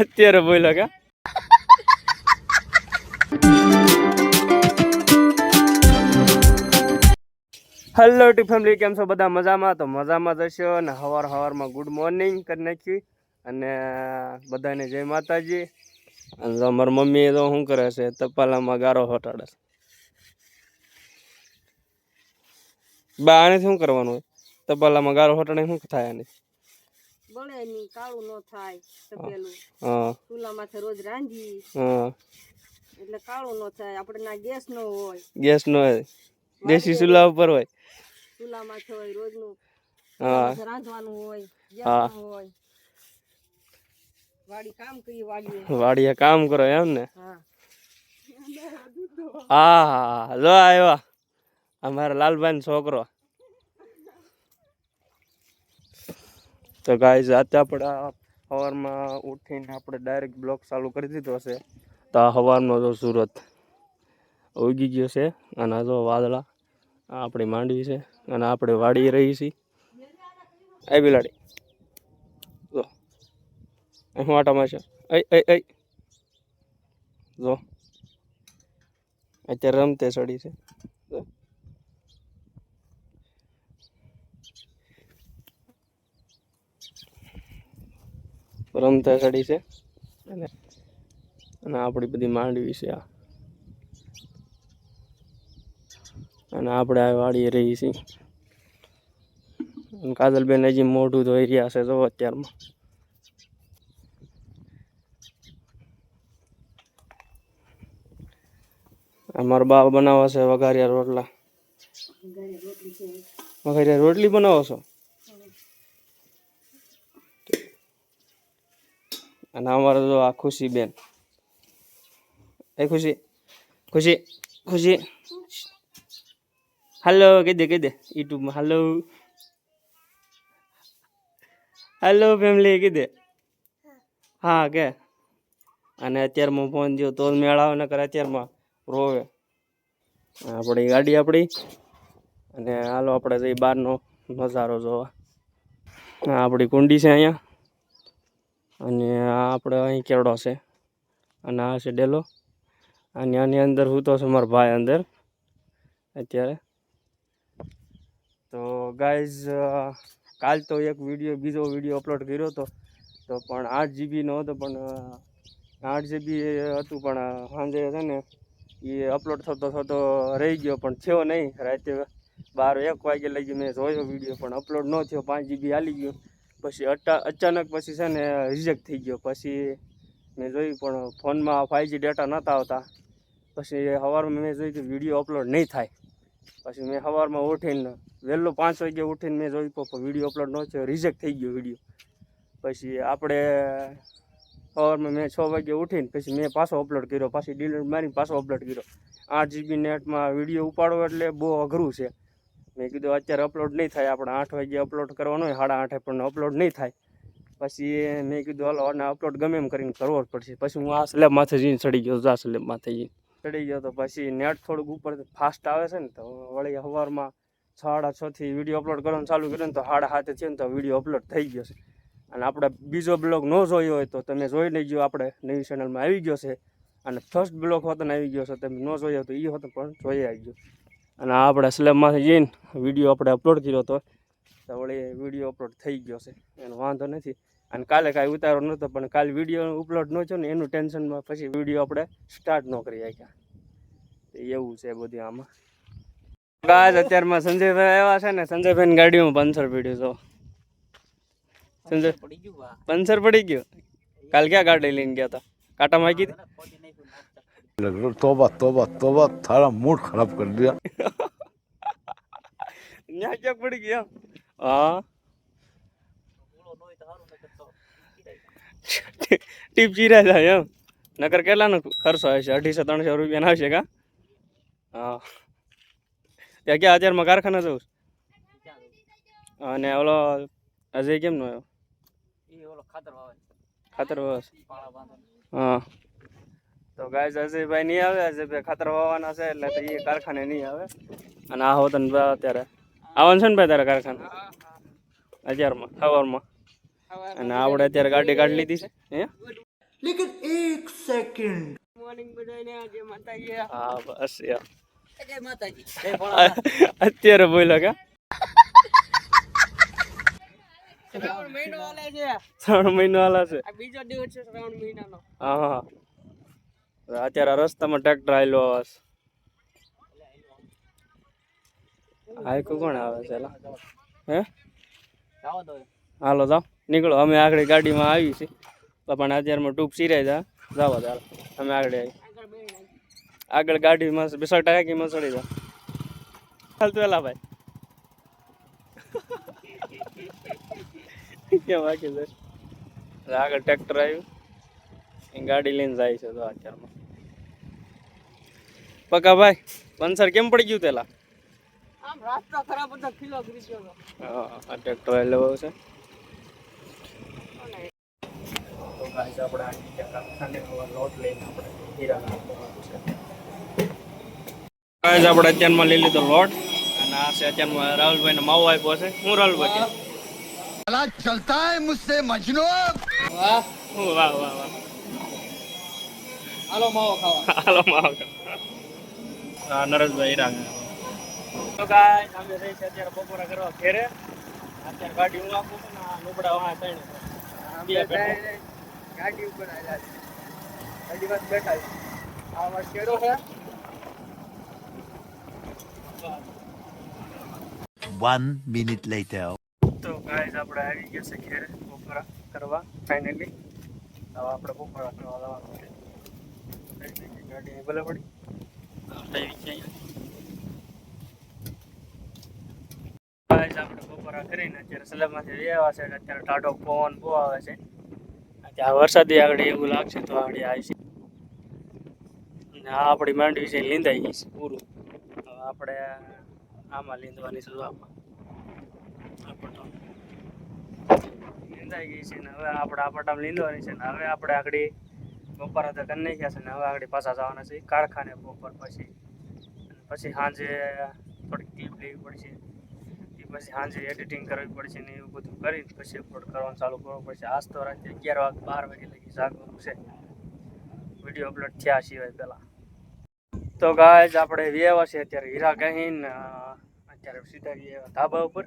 અત્યારે બોલો કા? હેલો ટી ફેમિલી કેમ છો બધા મજામાં? તો મજામાં જશો અને હવાર હવારમાં ગુડ મોર્નિંગ કરી નાખ્યું અને બધાને જય માતાજી. અને અમારી મમ્મી તો શું કરે છે? તપાલામાં ગારો હટાડે બા આને શું કરવાનું હોય? તપાલામાં ગારો હોટાડે શું થાય આને બળે ની કાળું ન થાય તપેલું હા માથે રોજ રાંધી હા. એટલે કાળું ન થાય આપણે ના ગેસ ન હોય. ગેસ નો હોય. દેશી ચૂલા ઉપર હોય. ચૂલામાંથી હોય રોજનું. હા. રાંધવાનું હોય. ગેસ હોય. વાડી કામ કરી વાડીએ વાડીએ કામ કરો એમ ને? હા. હા હા જો આવ્યો અમારા લાલભાઈ છોકરો. તો ગાઈઝ આજે આપણે સવારમાં ઉઠીને આપણે ડાયરેક્ટ બ્લોક ચાલુ કરી દીધો છે. તો આ સવારનો જો સુરત ઉગી ગયો છે અને જો વાદળા આ આપણી માંડવી છે અને આપણે વાડી રહી છીએ. એ બિલાડી. જો. અહીં આટામાં છે. અઈ અઈ જો. અત્યારે રમતે ચડી છે જો. રમતે ઘડી છે. અને અને આપણી બધી માંડવી છે આ. અને આપણે આ વાળીએ રહી છીએ. કાજલબેન હજી મોઢું ધોઈ રહ્યા છે જો અત્યારમાં. અમારો બાપ બનાવે છે વઘારિયા રોટલા. વઘારિયા રોટલી બનાવો છો? અને અમારે જો આ ખુશી બેન. એ ખુશી ખુશી ખુશી. હાલો કહી દે કહી દે, યુટ્યુબમાં. હાલો હેલો ફેમિલી દે. હા, કે. અને અત્યારમાં ફોન થયો તો મેળાવે મેળ આવે નકર અત્યારમાં રોવે. આપણી ગાડી આપણી અને હાલો, આપણે જઈ બહારનો નજારો જોવા. આપણી કુંડી છે અહીંયા. અને આ આપણે અહીં કેરડો છે? અને આ છે ડેલો. અને આની અંદર હું તો છું મારો ભાઈ અંદર. અત્યારે. તો ગાઈઝ કાલ તો એક વીડિયો બીજો વીડિયો અપલોડ કર્યો હતો. તો પણ આઠ જીબીનો હતો, પણ, આઠ જીબી હતું, પણ સાંજે છે ને, એ અપલોડ થતો થતો રહી ગયો, પણ થયો નહીં. રાતે બાર એક વાગે ગયો મેં જોયો વીડિયો પણ અપલોડ ન થયો. પાંચ જીબી હાલી ગયો. પછી અચાનક પછી છે ને રિજેક્ટ થઈ ગયો. પછી મેં જોયું પણ ફોનમાં ફાઈવજી ડેટા નહોતા આવતા. પછી સવારમાં મેં જોયું કે વીડિયો અપલોડ નહીં થાય. પછી મેં સવારમાં ઉઠીને વહેલો પાંચ વાગે ઉઠીને મેં જોયું પણ વીડિયો અપલોડ ન થયો રિજેક્ટ થઈ ગયો વીડિયો પછી આપણે સવારમાં મેં છ વાગે ઉઠીને પછી મેં પાછો અપલોડ કર્યો. પાછી ડિલીટ મારીને પાછો અપલોડ કર્યો. આઠ જીબી નેટમાં વીડિયો ઉપાડવો એટલે બહુ અઘરું છે. મેં કીધું અત્યારે અપલોડ નહીં થાય, આપણે આઠ વાગે અપલોડ કરવાનો હોય, સાડા આઠે પણ અપલોડ નહીં થાય. પછી મેં કીધું, હાલો અને અપલોડ ગમે એમ કરીને કરવો જ પડશે. પછી હું આ સ્લેબ માથે જઈને ચડી ગયો આ સ્લેબ માથે જઈને. ચડી ગયો તો પછી નેટ થોડુંક ઉપર ફાસ્ટ આવે છે ને, તો વળી સવારમાં સાડા છથી વીડિયો અપલોડ કરવાનું ચાલુ કર્યું ને, તો સાડા હાથે થયું ને તો વીડિયો અપલોડ થઈ ગયો છે. અને આપણે બીજો બ્લોગ ન જોયો હોય તો તમે જોઈ ગયો આપણે નવી ચેનલમાં આવી ગયો છે. અને ફર્સ્ટ બ્લોક હોતને આવી ગયો છે, તમે ન જોયો તો એ હોત પણ જોઈ આવી ગયો અને આ આપણે સ્લેબમાંથી જઈને વીડિયો આપણે અપલોડ કર્યો હતો તો વળી વીડિયો અપલોડ થઈ ગયો છે. એનો વાંધો નથી. અને કાલે કાંઈ ઉતારો નહોતો પણ કાલે વીડિયો અપલોડ ન થયો ને એનું ટેન્શનમાં પછી વીડિયો આપણે સ્ટાર્ટ ન કરી શક્યા એવું છે બધું આમાં. ગાજ અત્યારમાં સંજયભાઈ આવ્યા છે ને સંજયભાઈની ગાડીમાં પંચર પડ્યું તો સંજય પંચર પડી ગયું? કાલ ક્યાં ગાડી લઈને ગયા હતા કાંટા માગી હતી तोबा तोबा तोबा थारा मूड खराब कर दिया ન્યા ક્યાંક પડી ગયા હા ટીપ ચીરા જાય એમ નકર કેટલાનો ખર્ચો હશે અઢીસો ત્રણસો રૂપિયાનો આવશે કા હા ત્યાં ક્યાં અત્યારમાં કારખાના જવું છે? અને ઓલો અજય કેમ નો આવ્યો ખાતર વાવે છે. હા તો ગાય અજયભાઈ નહીં આવે અજયભાઈ ખાતર વાવવાના છે એટલે તો એ કારખાને નહીં આવે. અને આ હોતન અત્યારે. આવવાનું છે ને ભાઈ તારે કારખાને? અત્યારમાં સવારમાં અને આપણે અત્યારે ગાડી કાઢી લીધી છે. હે? મોર્નિંગ બધાને આજે માતાજી હા બસ યાર માતાજી. અત્યારે બોલ્યો કે? શ્રાવણ મહિનો હાલે છે. ત્રણ મહિનો હાલા છે. આ બીજો દિવસ છે શ્રાવણ મહિનાનો. હા હા. અત્યારે રસ્તામાં ટ્રેક્ટર આવેલો આવે હાઈકો કોણ આવે છે? હે? હાલો, જાઓ. નીકળો. અમે આગળ ગાડીમાં આવી છે પણ અત્યારમાં ટૂંક સિરાય જા. જાઓ ચાલો અમે આગળ આવી. આગળ ગાડીમાં બેસા ટાકીમાં ચડી જાઓ હાલ એલા ભાઈ. કેમ બાકી છે આગળ ટ્રેક્ટર આવ્યું. ગાડી લઈને જાય છે તો અત્યારમાં. પકા ભાઈ પંસર કેમ પડી ગયું પેલા આમ રાસ્તા ખરાબ હતો ખીલો ગરી ગયો હા ટ્રેક્ટર લેવો છે તો ગાઈસ આપણે આ કારખાને લોટ લઈને આપણે હીરા ગાઈસ આપણે અત્યારમાં લઈ લીધો લોટ અને આ છે અત્યારમાં રાહુલભાઈ ને માવો આપ્યો છે. હું રાહુલભાઈ ભલા ચલતા હે મુજસે મજનુ વાહ વાહ વાહ વાહ. હાલો માવો ખાવા. હાલો માવો ખાવા. નરેશભાઈ હીરા. તો ગાઈસ અમે રહી છે અત્યારે બપોરા કરવા ઘેરે. અત્યારે ગાડી હું આપું છું ને લુગડા ત્રણે ગાડી ઉપર આવ્યા છે. ગાડી માં બેઠા છે. આ વાત કેરો છે. One minute later. તો ગાઈસ આપણે આવી ગયા છે ઘેરે બપોરા કરવા ફાઇનલી હવે આપણે બપોરા કરવા જવાનું છે. ગાડી ભલે પડી. આપણે આપણે બપોરા કરીને અત્યારે સલામમાંથી આવ્યા છે અત્યારે ટાઢો પવન બહુ આવે છે. અત્યારે વરસાદી આગળ એવું લાગશે તો આગળ આવી છે. આ આપણી માંડવી છે, લીંદાઈ ગઈ છે, પૂરું. હવે આપણે આમાં લીંદવાની છે આમાં આ પટ્ટો. લીંદાઈ ગઈ છે ને હવે આપણે આ પટ્ટામાં લીંદવાની છે ને હવે આપણે આગળ બપોરા તો કરી નાખ્યા છે ને હવે આગળ પાછા જવાના છે કારખાને બપોર પછી. પછી સાંજે થોડીક ક્લિપ લેવી પડશે. પછી સાંજે એડિટિંગ કરવી પડશે ને એવું બધું કરી પછી અપલોડ કરવાનું ચાલુ કરવું પડશે. આજ તો રાતે અગિયાર વાગે બાર વાગે લગી જાગવાનું છે. વીડિયો અપલોડ થયા સિવાય પહેલાં. તો ગાય આપણે વ્યવા છે અત્યારે હીરા ગહીન અત્યારે સીધા ગયા ધાબા ઉપર.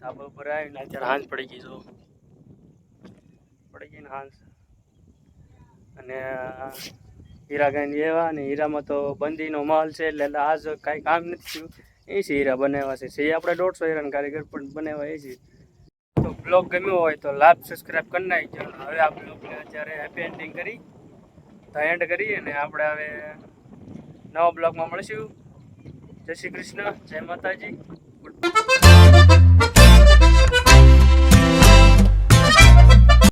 ધાબા ઉપર આવીને અત્યારે હાંજ પડી ગઈ, જો. પડી ગઈ ને હાંજ. અને હીરા ગાઈને એવા અને હીરામાં તો બંદીનો માલ છે એટલે આજ કાંઈ કામ નથી થયું. એ છે હીરા બનાવ્યા છે. છે આપણે દોઢસો હીરાના કારીગર પણ બનાવ્યા એ છે. તો બ્લોગ ગમ્યો હોય તો લાભ સબસ્ક્રાઈબ કરી નાખજો. હવે આ બ્લોગને અત્યારે હેપી એન્ડિંગ કરી. તો એન્ડ કરી અને આપણે હવે નવા બ્લોગમાં મળીશું. જય શ્રી કૃષ્ણ. જય માતાજી. ગુડ